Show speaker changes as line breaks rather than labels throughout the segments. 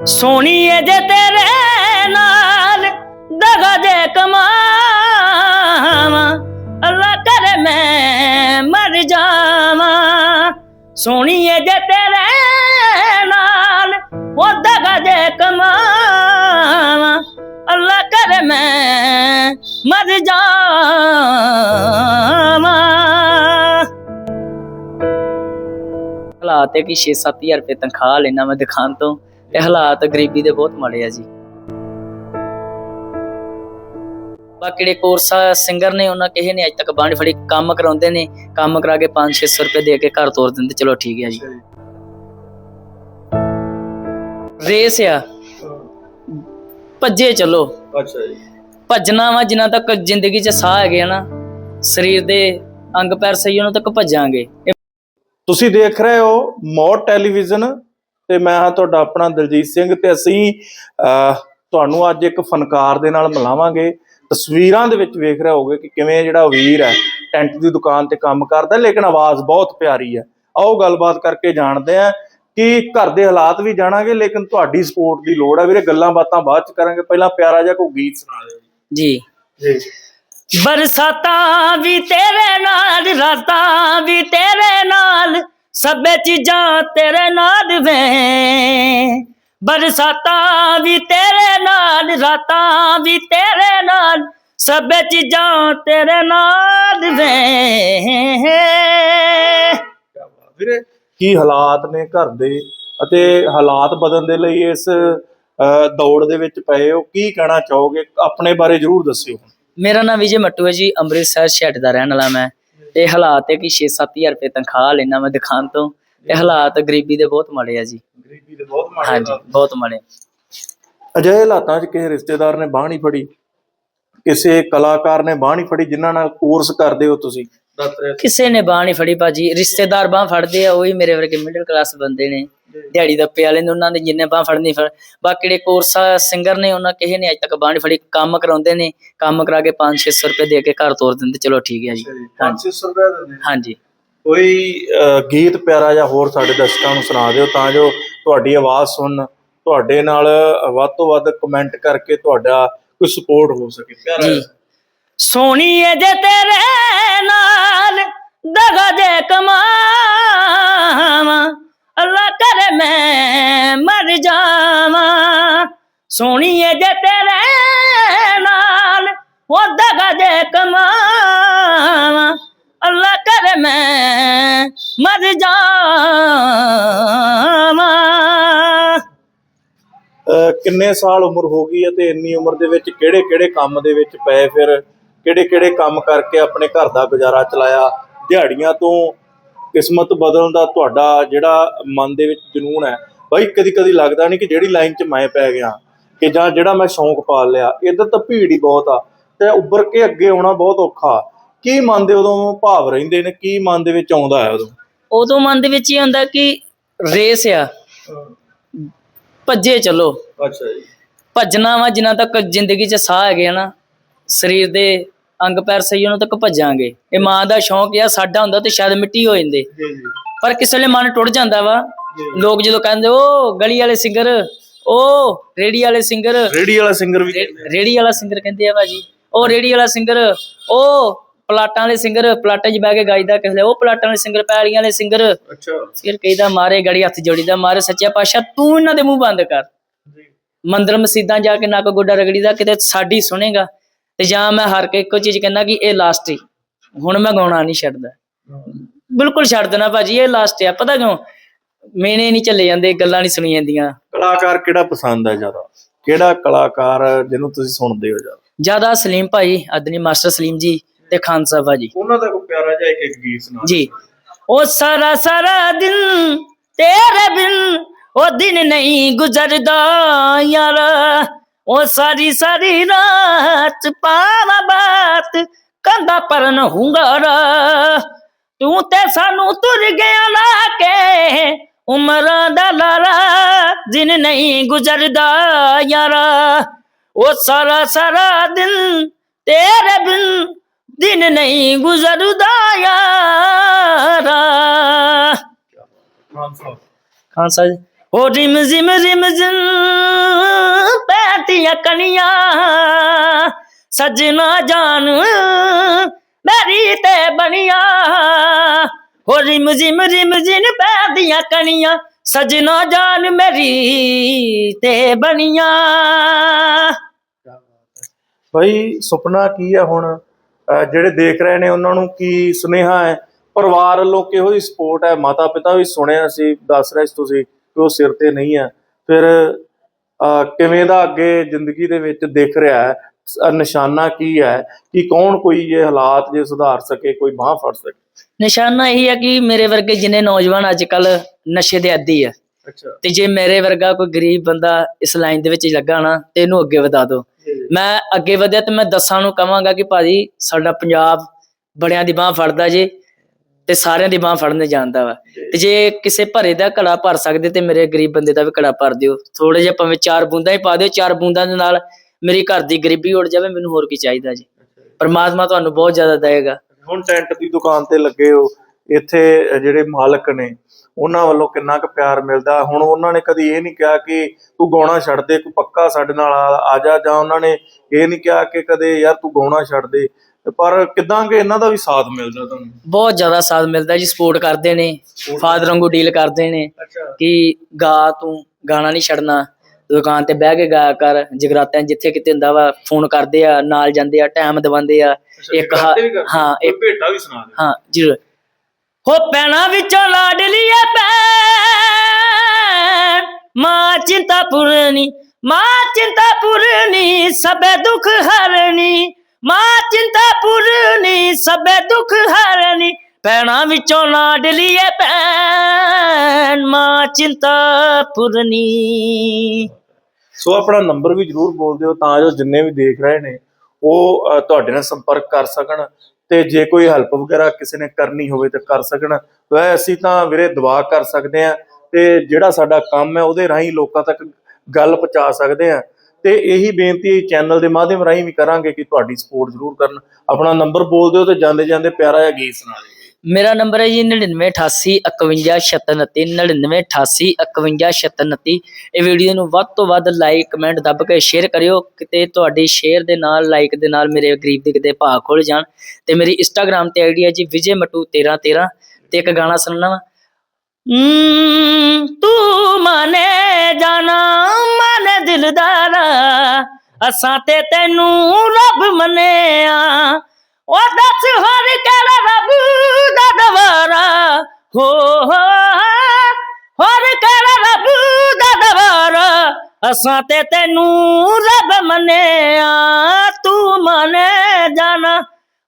ਸੋਣੀਏ ਜੇ ਤੇਰੇ ਨਾਲ ਦਗਾ ਦੇ ਕਮਾਵਾਂ ਅੱਲਾ ਕਰੇ ਮੈਂ ਮਰ ਜਾਵਾਂ ਸੋਣੀਏ ਜੇ ਤੇਰੇ ਨਾਲ ਉਹ ਦਗਾ ਦੇ ਕਮਾਵਾਂ ਅੱਲਾ ਕਰੇ ਮੈਂ ਮਰ ਜਾਵਾਂ ਹਾਲਾਤ ਹੈ ਕਿ 6-7000 ਰੁਪਏ ਤਨਖਾਹ ਲੈਣਾ ਮੈਂ ਦੁਕਾਨ ਤੋਂ ਤੇ ਹਾਲਾਤ ਗਰੀਬੀ ਦੇ ਬਹੁਤ ਮਾੜੇ ਆ ਜੀ। ਬਾਕੀ ਜਿਹੜੇ ਕੋਰਸ ਸਿੰਗਰ ਨੇ ਉਹਨਾਂ ਕਿਸੇ ਨੇ ਅੱਜ ਤੱਕ ਨੀ ਫੜੀ ਕੰਮ ਕਰਾਉਂਦੇ ਨੇ ਕੰਮ ਕਰਾ ਕੇ 5-600 ਰੁਪਏ ਦੇ ਕੇ ਘਰ ਤੋਰ ਦਿੰਦੇ ਚਲੋ ਠੀਕ ਹੈ ਜੀ। ਰੇਸ ਆ। ਭੱਜੇ ਚਲੋ।
ਅੱਛਾ ਜੀ।
ਭੱਜਣਾ ਵਾ ਜਿੰਨਾ ਤੱਕ ਜ਼ਿੰਦਗੀ 'ਚ ਸਾਹ ਹੈਗੇ ਨਾ ਸਰੀਰ ਦੇ ਅੰਗ ਪੈਰ ਸਹੀ ਉਹਨਾਂ ਤੱਕ ਭੱਜਾਂਗੇ।
ਤੁਸੀਂ ਦੇਖ ਰਹੇ ਹੋ ਮੌਤ ਟੈਲੀਵਿਜ਼ਨ ਤੇ ਮੈਂ ਹਾਂ ਤੁਹਾਡਾ ਆਪਣਾ ਦਲਜੀਤ ਸਿੰਘ ਤੇ ਅਸੀਂ ਤੁਹਾਨੂੰ ਅੱਜ ਇੱਕ ਫਨਕਾਰ ਦੇ ਨਾਲ ਮਿਲਾਵਾਂਗੇ। ਤਸਵੀਰਾਂ ਦੇ ਵਿੱਚ ਵੇਖ ਰਹੇ ਹੋਗੇ ਕਿ ਕਿਵੇਂ ਜਿਹੜਾ ਵੀਰ ਹੈ ਟੈਂਟ ਦੀ ਦੁਕਾਨ ਤੇ ਕੰਮ ਕਰਦਾ ਲੇਕਿਨ ਆਵਾਜ਼ ਬਹੁਤ ਪਿਆਰੀ ਹੈ। ਆਓ ਗੱਲਬਾਤ ਕਰਕੇ ਜਾਣਦੇ ਆ ਕਿ ਘਰ ਦੇ ਹਾਲਾਤ ਵੀ ਜਾਣਾਂਗੇ ਲੇਕਿਨ ਤੁਹਾਡੀ ਸਪੋਰਟ ਦੀ ਲੋੜ ਹੈ। ਵੀਰੇ ਗੱਲਾਂ ਬਾਤਾਂ ਬਾਅਦ ਚ ਕਰਾਂਗੇ। ਪਹਿਲਾਂ ਪਿਆਰਾ ਜਿਹਾ ਕੋਈ ਗੀਤ ਸੁਣਾ ਦਿਓ।
ਜੀ।
ਜੀ।
ਬਰਸਾਤਾਂ ਵੀ ਤੇਰੇ ਨਾਲ ਰਾਤਾਂ ਵੀ ਤੇਰੇ ਨਾਲ ਸਭੇ ਚੀਜ਼ਾਂ ਤੇਰੇ ਨਾਲ ਵੇ। ਬਰਸਾਤਾਂ ਵੀ ਤੇਰੇ ਨਾਲ ਰਾਤਾਂ ਵੀ ਤੇਰੇ ਨਾਲ ਸਭੇ ਚੀਜ਼ਾਂ ਤੇਰੇ ਨਾਲ ਵੇ।
ਵੀਰੇ ਕੀ ਹਾਲਾਤ ਨੇ ਘਰ ਦੇ ਅਤੇ ਹਾਲਾਤ ਬਦਲਣ ਦੇ ਲਈ ਇਸ ਦੌੜ ਦੇ ਵਿੱਚ ਪਏ ਹੋ? ਕੀ ਕਹਿਣਾ ਚਾਹੋਗੇ? ਆਪਣੇ ਬਾਰੇ ਜਰੂਰ ਦੱਸਿਓ।
ਮੇਰਾ ਨਾਮ ਵਿਜੇ ਮੱਟੂ ਹੈ ਜੀ ਅੰਮ੍ਰਿਤਸਰ ਸ਼ਹਿਰ ਦਾ ਰਹਿਣ ਵਾਲਾ ਮੈਂ। ਤੇ ਹਾਲਾਤ ਹੈ ਕਿ 6-7000 ਰੁਪਏ ਤਨਖਾਹ ਲੈਣਾ ਮੈਂ ਦੁਕਾਨ ਤੋਂ। ਤੇ ਹਾਲਾਤ ਗਰੀਬੀ ਦੇ ਬਹੁਤ ਮਾੜੇ ਆ ਜੀ।
ਗਰੀਬੀ ਦੇ ਬਹੁਤ
ਹਾਂਜੀ ਬਹੁਤ ਮਾੜੇ।
ਅਜਿਹੇ ਹਾਲਾਤਾਂ 'ਚ ਕਿਸੇ ਰਿਸ਼ਤੇਦਾਰ ਨੇ ਬਾਹ ਨਹੀਂ ਫੜੀ। ਕਿਸੇ ਕਲਾਕਾਰ ਨੇ ਬਾਹ ਨਹੀਂ ਫੜੀ ਜਿਨ੍ਹਾਂ ਨਾਲ ਕੋਰਸ ਕਰਦੇ ਹੋ ਤੁਸੀਂ। ਦੱਸ ਰਹੇ
ਕਿਸੇ ਨੇ ਬਾਂਹ ਨਹੀਂ ਫੜੀ ਭਾਜੀ। ਰਿਸ਼ਤੇਦਾਰ ਬਾਂਹ ਫੜਦੇ ਆ ਉਹੀ ਮੇਰੇ ਵਰਗੇ ਮਿਡਲ ਕਲਾਸ ਬੰਦੇ ਨੇ। ਦਿਹਾੜੀ ਦੱਪੇ ਵਾਲੇ ਨੇ ਉਹਨਾਂ ਦੇ ਜਿੰਨੇ ਬਾਂਹ ਫੜਨੀ ਫੜ ਬਾਕੀ ਜਿਹੜੇ ਕੋਰਸ ਸਿੰਗਰ ਨੇ ਉਹਨਾਂ ਕਿਸੇ ਨੇ ਅੱਜ ਤੱਕ ਬਾਂਹ ਨਹੀਂ ਫੜੀ। ਕੰਮ ਕਰਾਉਂਦੇ ਨੇ ਕੰਮ ਕਰਾ ਕੇ 5-600 ਰੁਪਏ ਦੇ ਕੇ ਘਰ ਤੋਰ ਦਿੰਦੇ। ਚਲੋ ਠੀਕ ਹੈ ਜੀ।
500 ਰੁਪਏ ਦਿੰਦੇ
ਹਾਂਜੀ।
ਕੋਈ ਗੀਤ ਪਿਆਰਾ ਜਾਂ ਹੋਰ ਸਾਡੇ ਦਰਸ਼ਕਾਂ ਨੂੰ ਸੁਣਾ ਦਿਓ ਤਾਂ ਜੋ ਤੁਹਾਡੀ ਆਵਾਜ਼ ਸੁਣ ਤੁਹਾਡੇ ਨਾਲ ਵੱਧ ਤੋਂ ਵੱਧ ਕਮੈਂਟ ਕਰਕੇ ਤੁਹਾਡਾ ਕੋਈ ਸਪੋਰਟ ਹੋ ਸਕੇ। ਪਿਆਰਾ
ਜੀ। ਸੋਣੀਏ ਜੇ ਤੇਰੇ ਨਾਲ ਨਾਲ ਉਹ ਕਮਾਵਾਂ, ਅੱਲਾ ਕਰੇ ਮੈਂ ਮਰ ਜਾਵਾਂ।
ਕਿੰਨੇ ਸਾਲ ਉਮਰ ਹੋ ਗਈ ਹੈ ਤੇ ਇੰਨੀ ਉਮਰ ਦੇ ਵਿੱਚ ਕਿਹੜੇ ਕਿਹੜੇ ਕੰਮ ਦੇ ਵਿੱਚ ਪਏ ਫਿਰ? ਕਿਹੜੇ ਕਿਹੜੇ ਕੰਮ ਕਰਕੇ ਆਪਣੇ ਘਰ ਦਾ ਗੁਜ਼ਾਰਾ ਚਲਾਇਆ? ਦਿਹਾੜੀਆਂ ਤੋਂ ਕਿਸਮਤ ਬਦਲਣ ਦਾ ਤੁਹਾਡਾ ਜਿਹੜਾ ਮਨ ਦੇ ਵਿੱਚ ਜਨੂਨ ਹੈ, ਬਾਈ ਕਦੀ ਕਦੀ ਲੱਗਦਾ ਨਹੀਂ ਕਿ ਜਿਹੜੀ ਲਾਈਨ 'ਚ ਮੈਂ ਪੈ ਗਿਆ ਕਿ ਜਾਂ ਜਿਹੜਾ ਮੈਂ ਸ਼ੌਂਕ ਪਾਲ ਲਿਆ, ਇੱਧਰ ਤਾਂ ਭੀੜ ਹੀ ਬਹੁਤ ਆ। ਤੇ ਉੱਭਰ ਕੇ ਅੱਗੇ ਆਉਣਾ ਬਹੁਤ ਔਖਾ। ਕੀ ਮਨ ਦੇ ਉਦੋਂ ਭਾਵ ਰਹਿੰਦੇ ਨੇ ਕੀ ਮਨ ਦੇ ਵਿੱਚ ਆਉਂਦਾ ਹੈ ਉਦੋਂ?
ਉਦੋਂ ਮਨ ਦੇ ਵਿੱਚ ਇਹ ਹੁੰਦਾ ਕਿ ਰੇਸ ਆ। ਭੱਜੇ ਚਲੋ।
ਅੱਛਾ ਜੀ।
ਭੱਜਣਾ ਵਾ ਜਿੰਨਾ ਤੱਕ ਜ਼ਿੰਦਗੀ 'ਚ ਸਾਹ ਹੈਗੇ ਆ ਨਾ ਸਰੀਰ ਦੇ ਅੰਗ ਪੈਰ ਸਹੀ ਉਹਨਾਂ ਤੱਕ ਭੱਜਾਂਗੇ। ਇਹ ਮਾਂ ਦਾ ਸ਼ੌਂਕ ਆ ਸਾਡਾ ਹੁੰਦਾ ਤੇ ਸ਼ਾਇਦ ਮਿੱਟੀ ਹੋ ਜਾਂਦੇ।
ਜੀ ਜੀ।
ਪਰ ਕਿਸੇ ਵੇਲੇ ਮਨ ਟੁੱਟ ਜਾਂਦਾ ਵਾ। ਲੋਕ ਜਦੋਂ ਕਹਿੰਦੇ ਉਹ ਗਲੀ ਵਾਲੇ ਸਿੰਗਰ ਉਹ ਰੇੜੀ ਵਾਲੇ ਸਿੰਗਰ
ਰੇਡੀ ਵਾਲਾ ਸਿੰਗਰ ਵੀ
ਰੇੜੀ ਵਾਲਾ ਸਿੰਗਰ ਕਹਿੰਦੇ ਆ ਭਾਜੀ। ਉਹ ਰੇੜੀ ਵਾਲਾ ਸਿੰਗਰ ਉਹ ਪਲਾਟਾਂ ਵਾਲੇ ਸਿੰਗਰ ਪਲਾਟਾਂ 'ਚ ਬਹਿ ਕੇ ਗਾਈਦਾ ਕਿਸੇ ਵੇਲੇ ਉਹ ਪਲਾਟਾਂ ਵਾਲੇ ਸਿੰਗਰ ਪੈਲੀਆਂ ਵਾਲੇ ਸਿੰਗਰ
ਅੱਛਾ।
ਫਿਰ ਕਹੀਦਾ ਮਾਰੇ ਗੜੀ ਹੱਥ ਜੋੜੀਦਾ ਮਾਰੇ ਸੱਚਿਆ ਪਾਸ਼ਾ ਤੂੰ ਇਹਨਾਂ ਦੇ ਮੂੰਹ ਬੰਦ ਕਰ। ਮੰਦਰ ਮਸਜਿਦਾਂ ਜਾ ਕੇ ਨੱਕ ਗੋਡਾ ਰਗੜੀਦਾ ਕਿਤੇ ਸਾਡੀ ਸੁਣੇਗਾ। ਤੇ ਜਾਂ ਮੈਂ ਹਰ ਕੇ ਇੱਕੋ ਚੀਜ਼ ਕਹਿੰਦਾ ਕਿ ਇਹ ਲਾਸਟ ਹੀ ਹੁਣ ਮੈਂ ਗਾਉਣਾ ਨਹੀਂ ਛੱਡਦਾ। ਬਿਲਕੁਲ ਛੱਡ ਦੇਣਾ ਭਾਜੀ ਇਹ ਲਾਸਟ ਆ ਪਤਾ ਕਿਉਂ? ਮੇਨੇ ਨਹੀਂ ਚੱਲੇ ਜਾਂਦੇ ਗੱਲਾਂ ਨਹੀਂ ਸੁਣੀ ਜਾਂਦੀਆਂ।
ਕਲਾਕਾਰ ਕਿਹੜਾ ਪਸੰਦ ਹੈ ਜ਼ਿਆਦਾ? ਕਿਹੜਾ ਕਲਾਕਾਰ ਜਿਹਨੂੰ ਤੁਸੀਂ ਸੁਣਦੇ ਹੋ ਜ਼ਿਆਦਾ?
ਜ਼ਿਆਦਾ ਸਲੀਮ ਭਾਈ ਅਦਨੀ ਮਾਸਟਰ ਸਲੀਮ ਜੀ ਤੇ ਖਾਨ ਸਾਹਿਬ ਭਾਜੀ
ਉਹਨਾਂ ਦਾ ਕੋਈ ਪਿਆਰਾ ਜਿਹਾ ਇੱਕ ਇੱਕ ਗੀਤ ਸੁਣਾ
ਜੀ। ਉਹ ਸਾਰਾ ਸਾਰਾ ਦਿਨ ਤੇਰੇ ਬਿਨ ਉਹ ਦਿਨ ਨਹੀਂ ਗੁਜ਼ਰਦਾ ਯਾਰ। ਉਹ ਸਾਰੀ ਸਾਰੀ ਰਾਤ ਪਾਵਾ ਬਾਤ ਕੰਦਾ ਪਰਨ ਹੁੰਗਾਰਾ ਤੂੰ ਤੇ ਸਾਨੂੰ ਤੁਰ ਗਿਆ ਲਾ ਕੇ ਉਮਰਾਂ ਦਾ ਲਾਰਾ ਦਿਨ ਨਹੀਂ ਗੁਜ਼ਰਦਾ ਯਾਰਾ। ਉਹ ਸਾਰਾ ਸਾਰਾ ਦਿਨ ਤੇਰੇ ਬਿਨ ਦਿਨ ਨਹੀਂ ਗੁਜ਼ਰਦਾ ਯਾਰਾ।
ਖਾਨ ਸਾਹਿਬ।
ਉਹ ਰਿਮ ਜ਼ਿਮ ਰਿਮ ਜ਼ਿਮ ਦੀਆਂ ਕਣੀਆਂ ਸਜਣਾ ਜਾਨ ਮੇਰੀ ਤੇ ਬਣੀਆਂ। ਹੋ ਰਿਮ ਜਿਮ ਰਿਮ ਜਿਨ ਪੈਦੀਆਂ ਕਣੀਆਂ ਸਜਣਾ ਜਾਨ ਮੇਰੀ ਤੇ ਬਣੀਆਂ।
ਭਾਈ ਸੁਪਨਾ ਕੀ ਹੈ ਹੁਣ? ਜਿਹੜੇ ਦੇਖ ਰਹੇ ਨੇ ਉਹਨਾਂ ਨੂੰ ਕੀ ਸੁਨੇਹਾ ਹੈ? ਪਰਿਵਾਰ ਵੱਲੋਂ ਕਿਹੋ ਜਿਹੀ ਸਪੋਰਟ ਹੈ? ਮਾਤਾ ਪਿਤਾ ਵੀ ਸੁਣਿਆ ਸੀ ਦੱਸ ਰਹੇ ਸੀ ਤੁਸੀਂ ਕਿ ਉਹ ਸਿਰ ਤੇ ਨਹੀਂ ਹੈ ਫਿਰ ਕਿਵੇਂ ਦਾ ਅੱਗੇ ਜ਼ਿੰਦਗੀ ਦੇ ਵਿੱਚ ਦਿਖ ਰਿਹਾ ਹੈ? ਨਿਸ਼ਾਨਾ ਕੀ ਹੈ? ਕਿ ਕੌਣ ਕੋਈ ਇਹ ਹਾਲਾਤ ਜੇ ਸੁਧਾਰ ਸਕੇ ਕੋਈ ਬਾਹ ਫੜ ਸਕੇ?
ਨਿਸ਼ਾਨਾ ਇਹ ਹੈ ਕਿ ਮੇਰੇ ਵਰਗੇ ਜਿੰਨੇ ਨੌਜਵਾਨ ਅੱਜ ਕੱਲ ਨਸ਼ੇ ਦੇ ਆਦੀ ਆ।
ਅੱਛਾ।
ਤੇ ਜੇ ਮੇਰੇ ਵਰਗਾ ਕੋਈ ਗਰੀਬ ਬੰਦਾ ਇਸ ਲਾਈਨ ਦੇ ਵਿੱਚ ਲੱਗਾ ਨਾ ਤੇ ਇਹਨੂੰ ਅੱਗੇ ਵਧਾ ਦਿਓ। ਮੈਂ ਅੱਗੇ ਵਧਿਆ ਤੇ ਮੈਂ ਦਸਾਂ ਨੂੰ ਕਵਾਂਗਾ ਕਿ ਭਾਜੀ ਸਾਡਾ ਪੰਜਾਬ ਬੜਿਆਂ ਦੀ ਬਾਹ ਫੜਦਾ ਜੇ ਤੇ ਸਾਰਿਆਂ ਦੀ ਬਾਹ ਫੜਨ ਜਾਣਦਾ ਵਾ। ਤੇ ਜੇ ਕਿਸੇ ਭਰੇ ਦਾ ਘੜਾ ਭਰ ਸਕਦੇ ਤੇ ਮੇਰੇ ਗਰੀਬ ਬੰਦੇ ਦਾ ਵੀ ਘੜਾ ਭਰ ਦਿਓ। ਥੋੜੇ ਜਿਹਾ ਭਾਵੇਂ ਚਾਰ ਬੂੰਦਾਂ ਹੀ ਪਾ ਦਿਓ, ਚਾਰ ਬੂੰਦਾਂ ਦੇ ਨਾਲ ਮੇਰੀ ਘਰ ਦੀ ਗਰੀਬੀ ਉੱਡ ਜਾਵੇ, ਮੈਨੂੰ ਹੋਰ ਕੀ ਚਾਹੀਦਾ ਜੀ। ਪਰਮਾਤਮਾ ਤੁਹਾਨੂੰ ਬਹੁਤ ਜ਼ਿਆਦਾ ਦੇਗਾ
ਹੁਣ ਟੈਂਟ ਦੀ ਦੁਕਾਨ ਤੇ ਲੱਗੇ ਹੋ, ਇੱਥੇ ਜਿਹੜੇ ਮਾਲਕ ਨੇ ਉਹਨਾਂ ਵੱਲੋਂ ਕਿੰਨਾ ਕੁ ਪਿਆਰ ਮਿਲਦਾ। ਹੁਣ ਉਹਨਾਂ ਨੇ ਕਦੀ ਇਹ ਨਹੀਂ ਕਿਹਾ ਕਿ ਤੂੰ ਗਾਉਣਾ ਛੱਡ ਦੇ ਕੋਈ ਪੱਕਾ ਸਾਡੇ ਨਾਲ ਆ ਜਾ ਜਾਂ ਉਹਨਾਂ ਨੇ ਇਹ ਨਹੀਂ ਕਿਹਾ ਕਿ ਕਦੇ ਯਾਰ ਤੂੰ ਗਾਉਣਾ ਛੱਡ ਦੇ। ਪਰ ਕਿਦਾਂ ਕਿ ਇਹਨਾਂ ਦਾ ਵੀ ਸਾਥ ਮਿਲਦਾ ਤੁਹਾਨੂੰ?
ਬਹੁਤ ਜ਼ਿਆਦਾ ਸਾਥ ਮਿਲਦਾ ਜੀ ਸਪੋਰਟ ਕਰਦੇ ਨੇ ਫਾਦਰ ਵਾਂਗੂ ਡੀਲ ਕਰਦੇ ਨੇ ਕਿ ਗਾ ਤੂੰ ਗਾਣਾ ਨਹੀਂ ਛੱਡਣਾ। ਦੁਕਾਨ ਤੇ ਬਹਿ ਕੇ ਗਾਇਆ ਕਰ ਜਗਰਾਤਿਆਂ 'ਚ ਜਿੱਥੇ ਕਿਤੇ ਹੁੰਦਾ ਵਾ ਫੋਨ ਕਰਦੇ ਆ ਨਾਲ ਜਾਂਦੇ ਆ ਟਾਈਮ ਦਵਾਉਂਦੇ ਆ ਇੱਕ ਹਾ- ਇੱਕ
ਭੇਟਾ ਵੀ ਸੁਣਾ ਦੇ
ਹਾਂ ਜਰੂਰ। ਹੋ ਪੈਣਾ ਵਿੱਚੋਂ ਲਾਡਲੀਏ ਪੈਣ ਮਾਂ ਚਿੰਤਾ ਪੁਰਨੀ ਮਾਂ ਚਿੰਤਾ ਪੁਰਨੀ ਸਭੇ ਦੁੱਖ ਹਰਨੀ। ਮਾਂ ਚਿੰਤਾ ਪੁਰਨੀ ਸਭੇ ਦੁੱਖ ਹਰਨੀ। ਪੈਣਾ ਵਿੱਚੋਂ ਲਾਡਲੀਏ ਪੈਣ ਮਾਂ ਚਿੰਤਾ ਪੁਰਨੀ
ਸੋ ਆਪਣਾ ਨੰਬਰ ਵੀ ਜਰੂਰ ਬੋਲ ਦਿਓ ਤਾਂ ਜੋ ਜਿੰਨੇ ਵੀ ਦੇਖ ਰਹੇ ਨੇ ਉਹ ਤੁਹਾਡੇ ਨਾਲ ਸੰਪਰਕ ਕਰ ਸਕਣ ਤੇ ਜੇ ਕੋਈ ਹੈਲਪ ਵਗੈਰਾ ਕਿਸੇ ਨੇ ਕਰਨੀ ਹੋਵੇ ਤਾਂ ਕਰ ਸਕਣ। ਵੈ ਅਸੀਂ ਤਾਂ ਵੀਰੇ ਦੁਆ ਕਰ ਸਕਦੇ ਆ ਤੇ ਜਿਹੜਾ ਸਾਡਾ ਕੰਮ ਹੈ ਉਹਦੇ ਰਾਹੀਂ ਲੋਕਾਂ ਤੱਕ ਗੱਲ ਪਹੁੰਚਾ ਸਕਦੇ ਆ ਤੇ ਇਹੀ ਬੇਨਤੀ ਚੈਨਲ ਦੇ ਮਾਧਿਅਮ ਰਾਹੀਂ ਵੀ ਕਰਾਂਗੇ ਕਿ ਤੁਹਾਡੀ ਸਪੋਰਟ ਜਰੂਰ ਕਰਨ। ਆਪਣਾ ਨੰਬਰ ਬੋਲ ਦਿਓ ਤੇ ਜਾਂਦੇ ਜਾਂਦੇ ਪਿਆਰਾ ਜਿਹਾ ਗੀਤ ਸੁਣਾ ਦਿਓ।
ਮੇਰਾ ਨੰਬਰ ਹੈ ਜੀ 9988515629 9988515629 ਇਹ ਵੀਡੀਓ ਨੂੰ ਵੱਧ ਤੋਂ ਵੱਧ ਲਾਈਕ ਕਮੈਂਟ ਦੱਬ ਕੇ ਸ਼ੇਅਰ ਕਰਿਓ। ਕਿਤੇ ਤੁਹਾਡੀ ਸ਼ੇਅਰ ਦੇ ਨਾਲ ਲਾਈਕ ਦੇ ਨਾਲ ਮੇਰੇ ਗਰੀਬ ਦੇ ਕਿਤੇ ਭਾਅ ਖੁੱਲ ਜਾਣ। ਤੇ ਮੇਰੀ ਇੰਸਟਾਗ੍ਰam ਤੇ ਆਈਡੀ ਹੈ ਜੀ ਵਿਜੇ ਮਟੂ 1313 ਤੇ ਇੱਕ ਗਾਣਾ ਸੁਣਨਾ ਵਾ। ਤੂੰ ਮਾਨੇ ਜਾਣਾ, ਮਾਨੇ ਦਿਲਦਾਰਾ। ਅਸਾਂ ਤੇ ਤੈਨੂੰ ਰੱਬ ਮੰਨਿਆ। ਉਹ ਦੱਸ ਹੋਰ ਕਿਹੜਾ ਹੋ ਹੋਰ ਕਿਹੜਾ ਰੱਬ ਦਾ ਦਵਾਰਾ ਅਸਾਂ ਤੇ ਤੈਨੂੰ ਰੱਬ ਮੰਨਿਆ, ਤੂੰ ਮੰਨੇ ਜਾਣਾ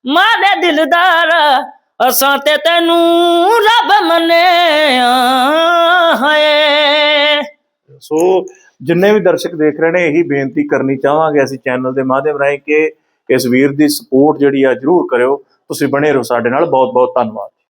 ਮਾਨੇ ਦਿਲਦਾਰਾ, ਅਸਾਂ ਤੇ ਤੈਨੂੰ ਰੱਬ ਮੰਨਿਆ, ਹਾਏ।
ਸੋ ਜਿੰਨੇ ਵੀ ਦਰਸ਼ਕ ਦੇਖ ਰਹੇ ਨੇ, ਇਹੀ ਬੇਨਤੀ ਕਰਨੀ ਚਾਹਾਂਗੇ ਅਸੀਂ ਚੈਨਲ ਦੇ ਮਾਧਿਅਮ ਰਾਹੀਂ ਕਿ ਇਸ ਵੀਰ ਦੀ ਸਪੋਰਟ ਜਿਹੜੀ ਆ ਜਰੂਰ ਕਰਿਓ। ਤੁਸੀਂ ਬਣੇ ਰਹੋ ਸਾਡੇ ਨਾਲ। ਬਹੁਤ ਬਹੁਤ ਧੰਨਵਾਦ।